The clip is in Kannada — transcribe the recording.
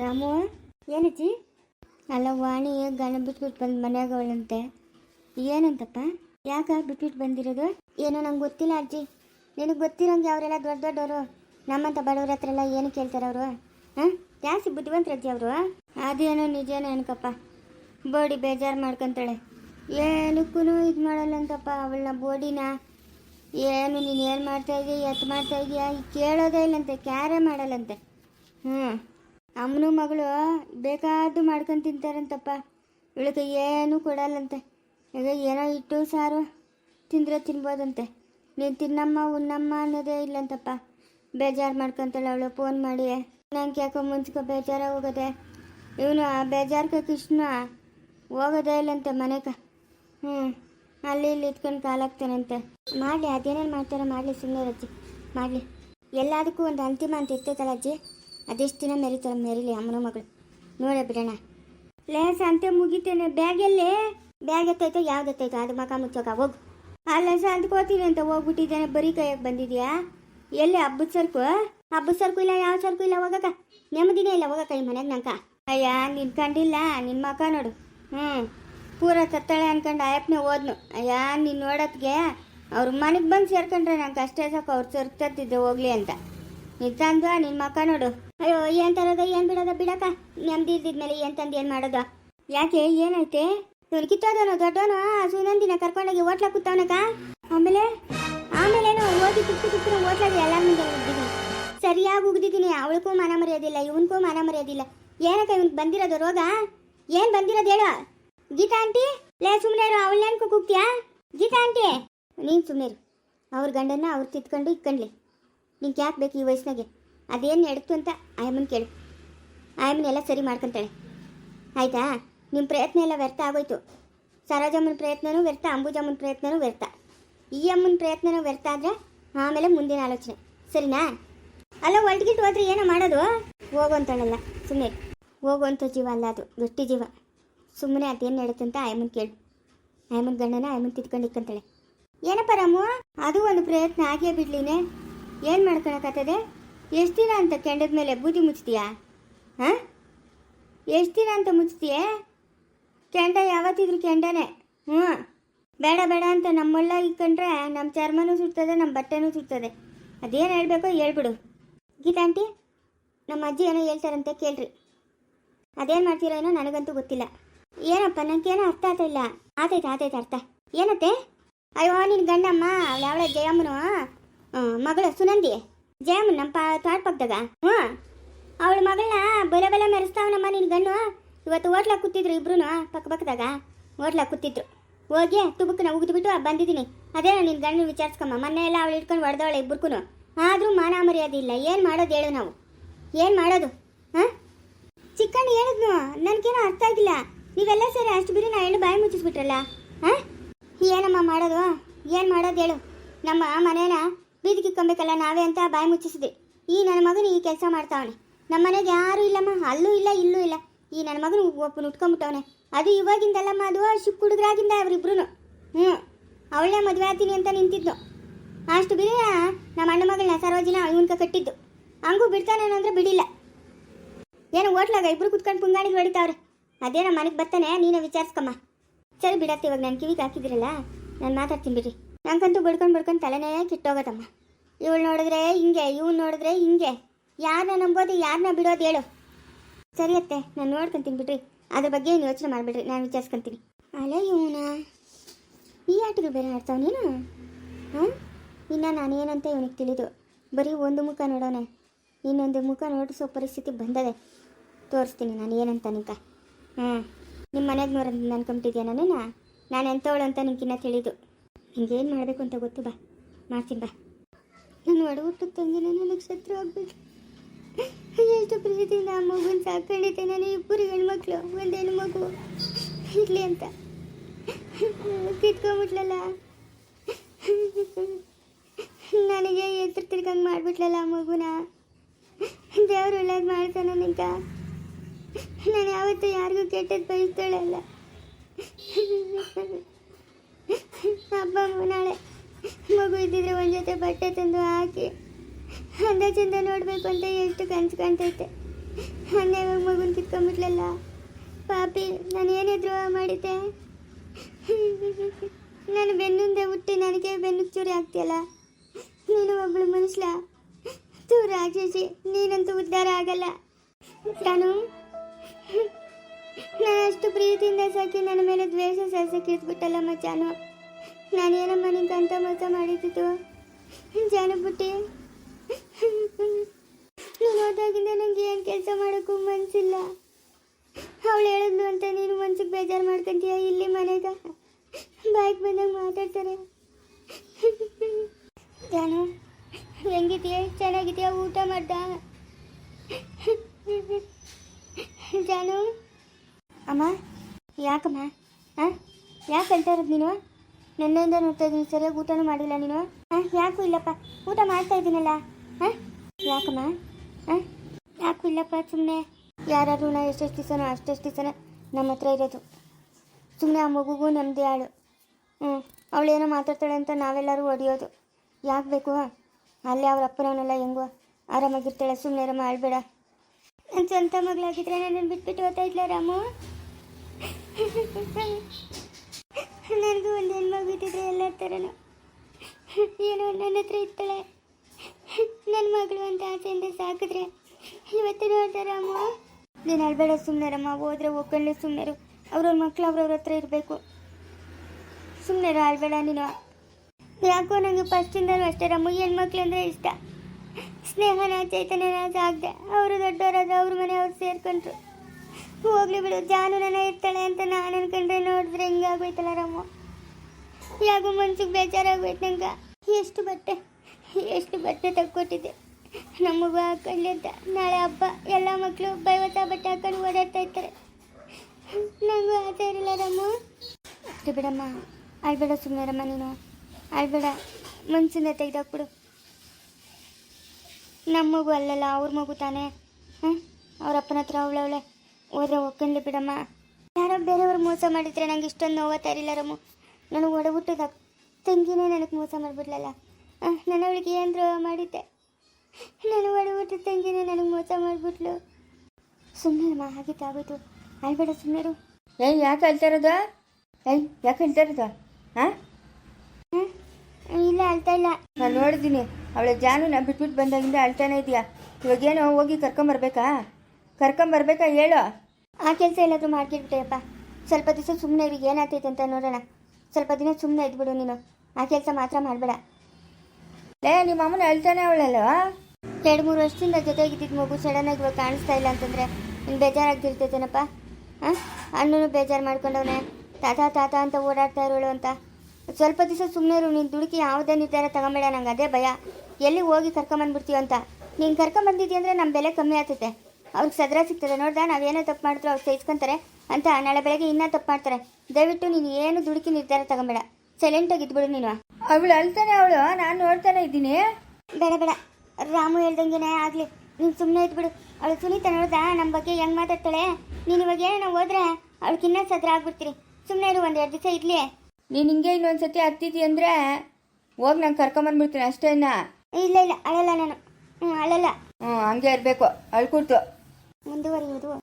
ರಾಮು ಏನಜ್ಜಿ ಅಲ್ಲ ವಾಣಿ ಗಣ ಬಿಟ್ಬಿಟ್ಟು ಬಂದು ಮನೆಯಾಗ ಅವಳಂತೆ? ಏನಂತಪ್ಪ? ಯಾಕ ಬಿಟ್ಬಿಟ್ಟು ಬಂದಿರೋದು? ಏನೋ ನಂಗೆ ಗೊತ್ತಿಲ್ಲ ಅಜ್ಜಿ. ನಿನಗೆ ಗೊತ್ತಿರೋಂಗೆ ಅವರೆಲ್ಲ ದೊಡ್ಡ ದೊಡ್ಡವರು ನಮ್ಮಂತ ಬಡವ್ರ ಹತ್ರ ಎಲ್ಲ ಏನು ಕೇಳ್ತಾರೆ ಅವರು? ಹಾಂ? ಜಾಸ್ತಿ ಬುದ್ಧಿವಂತರ ಅಜ್ಜಿ ಅವರು? ಅದೇನೋ ನಿಜನೇ ಏನಕ್ಕಪ್ಪ ಬೋಡಿ ಬೇಜಾರು ಮಾಡ್ಕೊತಾಳೆ. ಏನಕ್ಕೂ ಇದು ಮಾಡಲ್ಲಂತಪ್ಪ ಅವಳನ್ನ ಬೋಡಿನ. ಏನು ನೀನು ಏನು ಮಾಡ್ತಾ ಇದೀಯ ಎತ್ತು ಮಾಡ್ತಾ ಇದೀಯಾ ಕೇಳೋದೇ ಇಲ್ಲಂತೆ ಕ್ಯಾರೇ ಮಾಡಲ್ಲಂತೆ. ಹ್ಞೂ ಅಮ್ಮನ ಮಗಳು ಬೇಕಾದ್ದು ಮಾಡ್ಕೊಂಡು ತಿಂತಾರಂತಪ್ಪ. ಇವಳಿಗೆ ಏನೂ ಕೊಡಲ್ಲಂತೆ. ಈಗ ಏನೋ ಇಟ್ಟು ಸಾರು ತಿಂದರೆ ತಿನ್ಬೋದಂತೆ. ನೀನು ತಿನ್ನಮ್ಮ ಉನ್ನಮ್ಮ ಅನ್ನೋದೇ ಇಲ್ಲಂತಪ್ಪ. ಬೇಜಾರು ಮಾಡ್ಕೊಂತಾಳೆ ಅವಳು ಫೋನ್ ಮಾಡಿ. ನಂಗೆ ಯಾಕೋ ಮುಂಚ್ಕೊ ಬೇಜಾರ ಹೋಗೋದೆ. ಇವನು ಆ ಬೇಜಾರ್ಕ ಕೃಷ್ಣ ಹೋಗೋದೇ ಇಲ್ಲಂತೆ ಮನೆಗ ಹ್ಞೂ ಅಲ್ಲಿ ಇಲ್ಲಿ ಇಟ್ಕೊಂಡು ಕಾಲಾಗ್ತಾನಂತೆ ಮಾಡಲಿ, ಅದೇನೇನು ಮಾಡ್ತಾರೆ ಮಾಡಲಿ ಸುಮ್ಮನೆ ರಜ್ಜಿ ಮಾಡಲಿ. ಎಲ್ಲದಕ್ಕೂ ಒಂದು ಅಂತಿಮ ಅಂತ ಇರ್ತೈತಲ್ಲ ಅಜ್ಜಿ? ಅದೆಷ್ಟು ದಿನ ಮೆರಿತಾರ ಮೆರಿಲಿ ಅಮ್ಮನ ಮಗಳು? ನೋಡೇ ಬಿಡೋಣ. ಲೇ ಅಂತ ಮುಗಿತೇನೆ ಬ್ಯಾಗ್ ಎಲ್ಲಿ ಬ್ಯಾಗ್ ಎತ್ತೈತೋ, ಯಾವ್ದು ಎತ್ತೈತೋ, ಅದು ಮಕ ಮುಚ್ಚೋಕ, ಹೋಗು. ಅಲ್ಲ ಸಂತ್ಕೋತೀನಿ ಅಂತ ಹೋಗ್ಬಿಟ್ಟಿದ್ದೇನೆ. ಬರೀ ಕೈಯಾಗ ಬಂದಿದ್ಯಾ? ಎಲ್ಲಿ, ಹಬ್ಬದ ಸರ್ಕು? ಹಬ್ಬದ ಸರ್ಕು ಇಲ್ಲ, ಯಾವ ಸರ್ಕು ಇಲ್ಲ ಹೋಗಕ ನೆಮ್ಮದಿನೇ ಇಲ್ಲ ಹೋಗಕ ಈ ಮನೆಗೆ ನಂಕ. ಅಯ್ಯ, ನಿನ್ ಕಂಡಿಲ್ಲ ನಿನ್ನ ಮಕ ನೋಡು. ಹ್ಞೂ ಪೂರ ತತ್ತಾಳೆ ಅನ್ಕೊಂಡು ಆಯಪ್ಪನೇ ಹೋದ್ನು. ಅಯ್ಯ, ನೀನು ನೋಡೋದ್ಗೆ ಅವ್ರ ಮನೆಗೆ ಬಂದು ಸೇರ್ಕೊಂಡ್ರೆ ನಂಗೆ ಅಷ್ಟೇ ಸಾಕು, ಅವ್ರು ಸರ್ಕತ್ತಿದ್ದೆ ಹೋಗ್ಲಿ ಅಂತ. ನಿಂತಂದು ನಿನ್ ಮಕ್ಕ ನೋಡು. ಅಯ್ಯೋ, ಏನ್ ತರೋದ, ಏನ್ ಬಿಡೋದ ಬಿಡಕ ನೆಮ್ಮದಿ ಇದ್ದಿದ್ಮೇಲೆ ಏನ್ ತಂದು, ಏನ್ ಮಾಡೋದ? ಯಾಕೆ ಏನೈತೆ ಇವ್ನು ಕಿತ್ತೋದನು ದೊಡ್ಡವನು ಸುನಂದಿನ ಕರ್ಕೊಂಡೋಗಿ ಓಟ್ಲ ಕೂತವನಕ ಆಮೇಲೆ? ಆಮೇಲೇನು ಓದಿ ತುಪ್ಪು ಕಿತ್ತು ಓಟ್ಲಾಗಿ ಎಲ್ಲ ಮುಂದೆ ಉಗ್ದಿದ್ದೀನಿ ಸರಿಯಾಗಿ ಉಗ್ದಿದ್ದೀನಿ ಅವಳಕ್ಕೂ ಮನ ಮರೆಯೋದಿಲ್ಲ ಇವನ್ಕೂ ಮನ ಮರೆಯೋದಿಲ್ಲ. ಏನಕ್ಕ ಇವನ್ಗೆ ಬಂದಿರೋದು, ರೋಗ? ಏನ್ ಬಂದಿರೋದು ಹೇಳು. ಗೀತಾ ಆಂಟಿ? ಲೇ ಸುಮ್ಮನೆ ಇರು ಅವಳನ್ನೇನು ಕೂಗ್ತೀಯಾ? ಗೀತಾ ಆಂಟಿ? ನೀನು ಸುಮ್ಮನೆ ಇರು. ಅವ್ರ ಗಂಡನ್ನ ಅವ್ರು ತಿತ್ಕೊಂಡು ಇಟ್ಕೊಂಡ್ಲಿ. ನಿಂಗೆ ಯಾಕೆ ಬೇಕು ಈ ವಯಸ್ಸಿನಾಗೆ? ಅದೇನು ನಡೀತು ಅಂತ ಆಯಮ್ಮನ ಕೇಳು. ಆಯಮ್ಮನ ಎಲ್ಲ ಸರಿ ಮಾಡ್ಕೊಂತಾಳೆ. ಆಯಿತಾ? ನಿಮ್ಮ ಪ್ರಯತ್ನ ಎಲ್ಲ ವ್ಯರ್ಥ ಆಗೋಯ್ತು. ಸರೋಜಮ್ಮನ ಪ್ರಯತ್ನವೂ ವ್ಯರ್ಥ, ಅಂಬುಜಮ್ಮನ ಪ್ರಯತ್ನವೂ ವ್ಯರ್ಥ. ಈ ಅಮ್ಮನ ಪ್ರಯತ್ನವೂ ವ್ಯರ್ಥ ಆದರೆ ಆಮೇಲೆ ಮುಂದಿನ ಆಲೋಚನೆ. ಸರಿನಾ? ಅಲ್ಲ ಒಳಗಿಟ್ಟು ಹೋದ್ರೆ ಏನೋ ಮಾಡೋದು? ಹೋಗುವಂತಾಳಲ್ಲ ಸುಮ್ಮನೆ ಹೋಗುವಂಥ ಜೀವ ಅಲ್ಲ ಅದು ಗಟ್ಟಿ ಜೀವ. ಸುಮ್ಮನೆ ಅದೇನು ನಡೀತಂತ ಅಂತ ಆಯಮ್ಮನ ಕೇಳು. ಆಯಮ್ಮನ ಗಂಡನ ಆಯಮ್ಮನ ತಿದ್ಕೊಂಡು ಇಕ್ಕಂತಾಳೆ ಏನಪ್ಪ ರಾಮು, ಅದು ಒಂದು ಪ್ರಯತ್ನ ಆಗೇ ಬಿಡ್ಲಿನೇ. ಏನು ಮಾಡ್ಕೊಳಕತ್ತದೆ? ಎಷ್ಟು ಅಂತ ಕೆಂಡದ ಮೇಲೆ ಬೂದಿ ಮುಚ್ತೀಯಾ? ಹಾಂ? ಎಷ್ಟು ದಿನ ಅಂತ ಮುಚ್ತೀಯ? ಕೆಂಡ ಯಾವತ್ತಿದ್ರು ಕೆಂಡನೇ. ಹ್ಞೂ. ಬೇಡ ಬೇಡ ಅಂತ ನಮ್ಮೊಳ್ಳ ಇಕ್ಕೊಂಡ್ರೆ ನಮ್ಮ ಚರ್ಮನೂ ಸುಡ್ತದೆ ನಮ್ಮ ಬಟ್ಟೆನೂ ಸುಡ್ತದೆ. ಅದೇನು ಹೇಳ್ಬೇಕೋ ಹೇಳ್ಬಿಡು. ಗೀತಾ ಆಂಟಿ, ನಮ್ಮ ಅಜ್ಜಿ ಏನೋ ಹೇಳ್ತಾರಂತೆ ಕೇಳ್ರಿ. ಅದೇನು ಮಾಡ್ತೀರೋ ಏನೋ ನನಗಂತೂ ಗೊತ್ತಿಲ್ಲ. ಏನಪ್ಪ ನನಗೇನೋ ಅರ್ಥ ಆಗ್ತಾಯಿಲ್ಲ ಆತೈತೆ ಆತೈತೆ ಅರ್ಥ. ಏನತ್ತೆ? ಅಯ್ಯೋ ನಿನ್ನ ಗಂಡಮ್ಮ, ಅವಳು ಯಾವಳ ಜಯಮ್ಮನು? ಮಗಳು ಸುನಂದಿ, ಜಾಮ್ ನಮ್ಮ ಪಾ ಪಕ್ಕದಾಗ ಹ್ಞೂ. ಅವಳ ಮಗಳನ್ನ ಬಲ ಬಲ ಮೆರೆಸ್ತಾವನಮ್ಮ ನಿನ್ನ ಗಣ್ಣು ಇವತ್ತು ಓಟ್ಲಾಗ ಕೂತಿದ್ರು ಇಬ್ರು ಪಕ್ಕ ಪಕ್ಕದಾಗ ಹೋಟ್ಲಾಗ ಕೂತಿದ್ರು. ಹೋಗಿ ತುಬುಕನ ಉಗಿದ್ಬಿಟ್ಟು ಬಂದಿದ್ದೀನಿ. ಅದೇ ನಿನ್ನ ಗಂಡನ ವಿಚಾರಿಸ್ಕಮ್ಮ. ಮೊನ್ನೆ ಎಲ್ಲ ಅವಳು ಇಟ್ಕೊಂಡು ಹೊಡೆದವಳೆ ಇಬ್ಬರ್ಕು ಆದರೂ ಮಾನ ಮರ್ಯಾದೆ ಇಲ್ಲ. ಏನು ಮಾಡೋದು ಹೇಳು ನಾವು. ಏನು ಮಾಡೋದು? ಹಾಂ? ಚಿಕ್ಕಣ್ಣ ಹೇಳಿದ್ನು. ನನಗೇನೋ ಅರ್ಥ ಆಗಿಲ್ಲ. ನೀವೆಲ್ಲ ಸರಿ ಅಷ್ಟು ಬಿರಿ ನಾ ಹೇಳು ಬಾಯಿ ಮುಚ್ಚಿಸ್ಬಿಟ್ರಲ್ಲ. ಹಾಂ? ಏನಮ್ಮ ಮಾಡೋದು? ಏನು ಮಾಡೋದು ಹೇಳು. ನಮ್ಮ ಮನೇನ ಬೀದಿಗೆ ಕೊಂಬೇಕಲ್ಲ, ನಾವೇ ಅಂತ ಬಾಯಿ ಮುಚ್ಚಿಸಿದೆ. ಈ ನನ್ನ ಮಗನು ಈ ಕೆಲಸ ಮಾಡ್ತಾವನೆ. ನಮ್ಮ ಮನೆಗೆ ಯಾರೂ ಇಲ್ಲಮ್ಮ, ಅಲ್ಲೂ ಇಲ್ಲ, ಇಲ್ಲೂ ಇಲ್ಲ. ಈ ನನ್ನ ಮಗನು ಒಬ್ಬನು ಉಟ್ಕೊಂಬಿಟ್ಟವನೆ. ಅದು ಇವಾಗಿಂದಲ್ಲಮ್ಮ, ಅದು ಚಿಕ್ಕ ಹುಡುಗರಾಗಿಂದ ಅವರಿಬ್ರು ಹ್ಞೂ ಅವಳೇ ಮದುವೆ ಆಗ್ತೀನಿ ಅಂತ ನಿಂತಿದ್ದು ಅಷ್ಟು ಬಿರಿ ನಮ್ಮ ಅಣ್ಣ ಮಗಳನ್ನ ಸರೋಜಿನ ಇವನ್ಕ ಕಟ್ಟಿದ್ದು. ಹಂಗೂ ಬಿಡ್ತಾನೇನು ಅಂದ್ರೆ ಬಿಡಿಲ್ಲ. ಏನೋ ಹೋಟ್ಲಾಗ ಇಬ್ರು ಕುತ್ಕೊಂಡು ಪುಂಗಾಣಿಗೆ ಹೊಡಿತಾವ್ರೆ. ಅದೇ ನಮ್ಮ ಮನೆಗೆ ಬರ್ತಾನೆ, ನೀನೇ ವಿಚಾರಿಸ್ಕಮ್ಮ. ಸರಿ ಬಿಡತ್ತೆ, ಇವಾಗ ನಾನು ಕಿವಿಗೆ ಹಾಕಿದ್ರಲ್ಲ, ನಾನು ಮಾತಾಡ್ತೀನಿ ಬಿಡ್ರಿ. ನಂಗಂತೂ ಬಡ್ಕೊಂಡು ಬಡ್ಕೊಂಡು ತಲೆನೇ ಕಿಟ್ಟೋಗತ್ತಮ್ಮ ಇವಳು ನೋಡಿದ್ರೆ ಹಿಂಗೆ, ಇವ್ನು ನೋಡಿದ್ರೆ ಹಿಂಗೆ. ಯಾರನ್ನ ನಂಬೋದು ಯಾರನ್ನ ಬಿಡೋದು ಹೇಳು. ಸರಿ ಅತ್ತೆ, ನಾನು ನೋಡ್ಕೊಂತೀನಿ ಬಿಡ್ರಿ. ಅದ್ರ ಬಗ್ಗೆ ಏನು ಯೋಚನೆ ಮಾಡಿಬಿಡ್ರಿ, ನಾನು ವಿಚಾರಿಸ್ಕೊಂತೀನಿ. ಅಲ್ಲ ಇವನ ಈ ಆಟಗಳು ಬೇರೆ ಆಡ್ತಾವ ನೀನು? ಹಾಂ? ಇನ್ನು ನಾನೇನಂತ ಇವನಿಗೆ ತಿಳಿದು. ಬರೀ ಒಂದು ಮುಖ ನೋಡೋಣ. ಇನ್ನೊಂದು ಮುಖ ನೋಡಿಸೋ ಪರಿಸ್ಥಿತಿ ಬಂದದೆ. ತೋರಿಸ್ತೀನಿ ನಾನು ಏನಂತ ನಿಂಕ. ಹಾಂ ನಿಮ್ಮ ಮನೆಗೆ ನೋಡ ನನ್ಕೊಂಬಿಟ್ಟಿದ್ಯಾ ನಾನು ನಾನು ಎಂಥವಳು ಅಂತ ನಿಂಕಿನ್ನ ತಿಳಿದು. ಹಿಂಗೇನು ಮಾಡಬೇಕು ಅಂತ ಗೊತ್ತು, ಬಾ. ಮಾಡ್ತೀನಿ, ಬಾ. ನಾನು ಒಡಗುಟ್ಟು ತಂಗಿನ ನನಗೆ ಶತ್ರು ಆಗ್ಬೇಕು. ಎಷ್ಟು ಪ್ರೀತಿಯಿಂದ ಆ ಮಗುನ ಸಾಕೊಂಡಿದ್ದೆ ನಾನು ಇಬ್ಬರು ಹೆಣ್ಮಕ್ಳು, ಒಂದು ಹೆಣ್ಮಗು. ಇರಲಿ ಅಂತ. ಕಿತ್ಕೊಂಬಿಟ್ಲಲ್ಲ ನನಗೆ ಎದುರು ತಿರ್ಗಂಗೆ ಮಾಡಿಬಿಟ್ಲಲ್ಲ ಆ ಮಗುನ. ದೇವ್ರು ಒಳ್ಳೇದು ಮಾಡ್ತಾನೆ ನನಗೆ ನಾನು ಯಾವತ್ತೂ ಯಾರಿಗೂ ಕೆಟ್ಟದ್ದು ಬಯಸ್ತಾಳೆ ಅಲ್ಲ. ಹಬ್ಬ ನಾಳೆ ಮಗು ಇದ್ದಿದ್ರೆ ಒಂದು ಜೊತೆ ಬಟ್ಟೆ ತಂದು ಹಾಕಿ ಅಂದ ಚಂದ ನೋಡಬೇಕು ಅಂತ ಎಷ್ಟು ಕನ್ಸು ಕಾಣ್ತೈತೆ. ಅನ್ಯಾಯ ಮಗುನ ಕಿತ್ಕೊಂಡ್ಬಿಟ್ಲಲ್ಲ. ಪಾಪಿ, ನಾನು ಏನೇ ದ್ರೋಹ ಮಾಡಿದ್ದೆ? ನಾನು ಬೆನ್ನಿಂದ ಹುಟ್ಟಿ ನನಗೆ ಬೆನ್ನು ಚೂರಿ ಆಗ್ತೀಯಲ್ಲ ನೀನು ಒಬ್ಬಳು ಮನುಷ್ಯ. ತೂ ರಾಕ್ಷಸಿ, ನೀನಂತೂ ಉದ್ಧಾರ ಆಗಲ್ಲ. ನಾನು ನಾನು ಅಷ್ಟು ಪ್ರೀತಿಯಿಂದ ಸಾಕಿ ನನ್ನ ಮೇಲೆ ದ್ವೇಷ ಸಸ್ಯಕ್ಕೆ ಇಟ್ಬಿಟ್ಟಲ್ಲ ಮಚಾನು ನಾನೇನಮ್ಮ ನಿಂಗೆ ಅಂತ ಮೋಸ ಮಾಡಿದ್ದು. ಜಾನು ಬುಟ್ಟಿ. ನೀನು ಹೋದಾಗಿಂದ ನನಗೆ ಏನು ಕೆಲಸ ಮಾಡೋಕ್ಕೂ ಮನಸ್ಸಿಲ್ಲ ಅವಳು ಹೇಳಿದ್ಲು ಅಂತ ನೀನು ಮನ್ಸಿಗೆ ಬೇಜಾರು ಮಾಡ್ಕೊಂತೀಯ? ಇಲ್ಲಿ ಮನೆಗ. ಬಾಯ್ಗೆ ಬಂದಾಗ ಮಾತಾಡ್ತಾರೆ. ಜಾನು, ಹೆಂಗಿದೆಯಾ? ಚೆನ್ನಾಗಿದೆಯಾ? ಊಟ ಮಾಡ್ದ? ಜಾನು? ಅಮ್ಮ, ಯಾಕಮ್ಮ? ಹಾಂ ಯಾಕೆ ಅಂತ ಇರೋದು ನೀನು? ನಿನ್ನೆಯಿಂದ ನೋಡ್ತಾ ಇದ್ದೀನಿ, ಸರಿಯಾಗಿ ಊಟನೂ ಮಾಡಿಲ್ಲ ನೀನು. ಹಾಂ ಯಾಕೂ ಇಲ್ಲಪ್ಪ, ಊಟ ಮಾಡ್ತಾ ಇದ್ದೀನಲ್ಲ. ಹಾಂ ಯಾಕಮ್ಮ? ಹಾಂ ಯಾಕೂ ಇಲ್ಲಪ್ಪ ಸುಮ್ಮನೆ ಯಾರಾದ್ರೂ ನಾ ಎಷ್ಟೆಷ್ಟು ದಿವಸನೋ ಅಷ್ಟೆಷ್ಟು ದಿವಸನ ನಮ್ಮ ಹತ್ರ ಇರೋದು. ಸುಮ್ಮನೆ ಆ ಮಗುಗೂ ನಮ್ಮದೇ ಆಳು. ಹ್ಞೂ ಅವಳೇನೋ ಮಾತಾಡ್ತಾಳೆ ಅಂತ ನಾವೆಲ್ಲರೂ ಹೊಡೆಯೋದು ಯಾಕೆ ಬೇಕು ಅಲ್ಲೇ ಅವ್ರ ಅಪ್ಪನವನೆಲ್ಲ ಹೆಂಗೋ ಆರಾಮಾಗಿರ್ತಾಳೆ ಸುಮ್ಮನೆ ರಮ್ಮ ಆಳ್ಬೇಡ. ನನ್ನ ಸ್ವಂತ ಮಗಳಾಗಿದ್ರೆ ನನ್ನನ್ನು ಬಿಟ್ಬಿಟ್ಟು ಓದ್ತಾ ಇದ್ಲ ರಾಮು? ಒಂದು ಹೆಣ್ಮಗು ಇದ್ದಿದ್ರೆ ಎಲ್ಲ ಥರನು ಏನೋ ನನ್ನ ಹತ್ರ ಇರ್ತಾಳೆ. ನನ್ನ ಮಗಳು ಅಂತ ಆಸೆಯಿಂದ ಸಾಕಿದ್ರೆ ಇವತ್ತು ನೋಡ್ದ ಅಮ್ಮ? ನೀನು ಅಳ್ಬೇಡ ಸುಮ್ಮನೆರಮ್ಮ ಹೋದ್ರೆ ಹೋಗ್ಕೊಂಡು ಸುಮ್ಮನೆರು ಅವ್ರವ್ರ ಮಕ್ಳು ಅವ್ರವ್ರ ಹತ್ರ ಇರಬೇಕು. ಸುಮ್ಮನೆರು ಅಳ್ಬೇಡ ನೀನು. ಯಾಕೋ ನನಗೆ ಫಸ್ಟಿಂದಲೂ ಅಷ್ಟೇ ರಮ್ಮ, ಹೆಣ್ಮಕ್ಳು ಅಂದರೆ ಇಷ್ಟ. ಸ್ನೇಹನ, ಚೈತನ್ಯನ ಆಗದೆ ಅವರು ದೊಡ್ಡವರಾದ ಅವ್ರ ಮನೆ ಅವ್ರು ಸೇರ್ಕೊಂಡ್ರು. ಹೋಗ್ಲಿ ಬಿಡು ಜಾನು ನನ್ನ ಇರ್ತಾಳೆ ಅಂತ ನಾನು ಅನ್ಕೊಂಡ್ರೆ ನೋಡಿದ್ರೆ ಹಿಂಗಾಗೋಯ್ತಲ್ಲ ರಮ್ಮ. ಯಾಕೋ ಮನ್ಸಿಗೆ ಬೇಜಾರಾಗೋಯ್ತು ನಂಗೆ ಎಷ್ಟು ಬಟ್ಟೆ ಎಷ್ಟು ಬಟ್ಟೆ ತಕ್ಕೊಟ್ಟಿದ್ದೆ. ನಮಗೂ ಹಾಕೊಳ್ಳಿ ಅಂತ. ನಾಳೆ ಹಬ್ಬ, ಎಲ್ಲ ಮಕ್ಕಳು ಬೈವತ್ತ ಬಟ್ಟೆ ಹಾಕೊಂಡು ಓಡಾಡ್ತಾ ಇರ್ತಾರೆ. ನಂಗೂ ಆಸೆ ಇರಲ್ಲ ರಮ್ಮ ಅಷ್ಟೇ ಬಿಡಮ್ಮ ಆಳ್ಬೇಡ ಸುಮ್ಮನೆ ರಮ್ಮ ನೀನು. ಆಳ್ಬೇಡ ಮನ್ಸಿಂದ ತೆಗೆದಾಕ್ಬಿಡು. ನಮ್ಮ ಮಗು ಅಲ್ಲಲ್ಲ, ಅವ್ರ ಮಗು ತಾನೇ. ಹಾಂ? ಅವ್ರ ಅಪ್ಪನ ಹತ್ರ ಅವಳವಳೆ ಹೋದ್ರೆ ಒಕ್ಕಂಡ್ಲಿ ಬಿಡಮ್ಮ. ಯಾರೋ ಬೇರೆಯವ್ರು ಮೋಸ ಮಾಡಿದ್ರೆ ನಂಗೆ ಇಷ್ಟೊಂದು ನೋವತ್ತಾ ಇರಲಿಲ್ಲ ರಮ್ಮು ನನಗೆ ಒಡಬಿಟ್ಟದ ತಂಗಿನೇ ನನಗೆ ಮೋಸ ಮಾಡಿಬಿಡ್ಲಲ್ಲ. ನಾನು ಅವಳಿಗೆ ಏನಾದರೂ ಮಾಡಿದ್ದೆ? ನಾನು ಒಡಬಿಟ್ಟು ತಂಗಿನೇ ನನಗೆ ಮೋಸ ಮಾಡಿಬಿಟ್ಲು. ಸುಮ್ಮನೆ ಆಗಿತ್ತು ಆಗೋಯ್ತು ಅಳ್ಬೇಡ ಸುಮ್ಮನೆ ಏಯ್ ಯಾಕೆ ಅಳ್ತಾ ಇರೋದು? ಏಯ್ ಯಾಕೆ ಅಳ್ತಾ ಇರೋದು? ಹಾಂ ಇಲ್ಲ ಅಳ್ತಾ ಇಲ್ಲ. ನಾನು ನೋಡಿದ್ದೀನಿ. ಅವಳ ಜಾನುನ ಬಿಟ್ಬಿಟ್ಟು ಬಂದಾಗಿಂದ ಅಳ್ತಾನೆ ಇದೆಯಾ. ಇವಾಗೇನೋ ಹೋಗಿ ಕರ್ಕೊಂಬರ್ಬೇಕಾ? ಕರ್ಕೊಂಬರ್ಬೇಕಾ ಹೇಳು? ಆ ಕೆಲಸ ಎಲ್ಲಾದರೂ ಮಾಡ್ಕೊಂಡ್ಬಿಟ್ಟೆಯಪ್ಪ ಸ್ವಲ್ಪ ದಿವಸ ಸುಮ್ಮನೆ ಇವ್ರಿಗೆ ಏನಾಗ್ತೈತೆ ಅಂತ ನೋಡೋಣ. ಸ್ವಲ್ಪ ದಿನ ಸುಮ್ಮನೆ ಇದ್ಬಿಡು ನೀನು. ಆ ಕೆಲಸ ಮಾತ್ರ ಮಾಡಬೇಡ. ಲೇ ನಿಮ್ಮ ಅಮ್ಮನ ಹೇಳ್ತಾನೆ ಅವಳಲ್ಲ? ಎರಡು ಮೂರು ವರ್ಷದಿಂದ ಜೊತೆಗಿದ್ದಿದ್ದು ಮಗು ಸಡನ್ನಾಗಿ ಇವಾಗ ಕಾಣಿಸ್ತಾ ಇಲ್ಲ ಅಂತಂದರೆ ನಿನ್ ಬೇಜಾರಾಗ್ತಿರ್ತೈತೇನಪ್ಪ? ಹಾಂ ಅಣ್ಣನು ಬೇಜಾರು ಮಾಡ್ಕೊಂಡವನೇ. ತಾತ ತಾತ ಅಂತ ಓಡಾಡ್ತಾ ಇರೋಳು ಅಂತ. ಸ್ವಲ್ಪ ದಿವಸ ಸುಮ್ಮನೆ ಇರು ನೀನು ದುಡುಕಿ ಯಾವುದೇ ನಿರ್ಧಾರ ತಗೊಂಬೇಡ ನಂಗೆ ಅದೇ ಭಯ. ಎಲ್ಲಿ ಹೋಗಿ ಕರ್ಕೊಂಬಂದ್ಬಿಡ್ತೀವಿ ಅಂತ. ನೀನು ಕರ್ಕೊಂಬಂದಿದ್ದೀ ಅಂದರೆ ನಮ್ಮ ಬೆಲೆ ಕಮ್ಮಿ ಆಗ್ತೈತೆ. ಅವ್ರಿಗೆ ಸದ್ರ ಸಿಗ್ತದೆ. ನೋಡ್ದ ನಾವೇನೋ ತಪ್ಪು ಮಾಡಿದ್ರು ಅವ್ರು ಸಹಿಸ್ಕೊಂತಾರೆ ಅಂತ ನಾಳೆ ಬೆಳಗ್ಗೆ ಇನ್ನೂ ತಪ್ಪು ಮಾಡ್ತಾರೆ. ದಯವಿಟ್ಟು ನೀನು ಏನು ದುಡುಕಿ ನಿರ್ಧಾರ ತಗೊಂಬೇಡ. ಸೈಲೆಂಟಾಗಿ ಇದ್ಬಿಡು ನೀನು. ಅವಳು ಅಳ್ತಾನೆ ಅವಳು. ನಾನು ನೋಡ್ತಾನೆ ಇದ್ದೀನಿ. ಬೇಡ ಬೇಡ. ರಾಮು ಹೇಳ್ದಂಗೆನೇ ಆಗಲಿ. ನೀನು ಸುಮ್ಮನೆ ಇದ್ಬಿಡು. ಅವಳು ಸುನೀತ ನೋಡ್ದ ನಮ್ಮ ಬಗ್ಗೆ ಹೆಂಗೆ ಮಾತಾಡ್ತಾಳೆ? ನೀನು ಇವಾಗ ಏನೋ ಹೋದ್ರೆ ಅವಳಿಗಿನ್ನ ಸದ್ರ ಆಗ್ಬಿಡ್ತೀರಿ. ಸುಮ್ಮನೆ ಇರು ಒಂದು ಎರಡು ದಿವಸ ಇರಲಿ. ನೀನು ಹಿಂಗೆ ಇನ್ನೊಂದು ಸತಿ ಹತ್ತಿದ್ದಿ ಅಂದರೆ ಹೋಗಿ ನಾನು ಕರ್ಕೊಂಬಂದ್ಬಿಡ್ತೀನಿ ಅಷ್ಟೇನಾ? ಇಲ್ಲ ಇಲ್ಲ. ಅಳಲ್ಲ ನಾನು. ಹ್ಞೂ ಅಳಲ್ಲ. ಹ್ಞೂ ಹಂಗೆ ಇರಬೇಕು. ಅಳ್ಕೂಡ್ತು. ಮುಂದುವರಿಯುವುದು.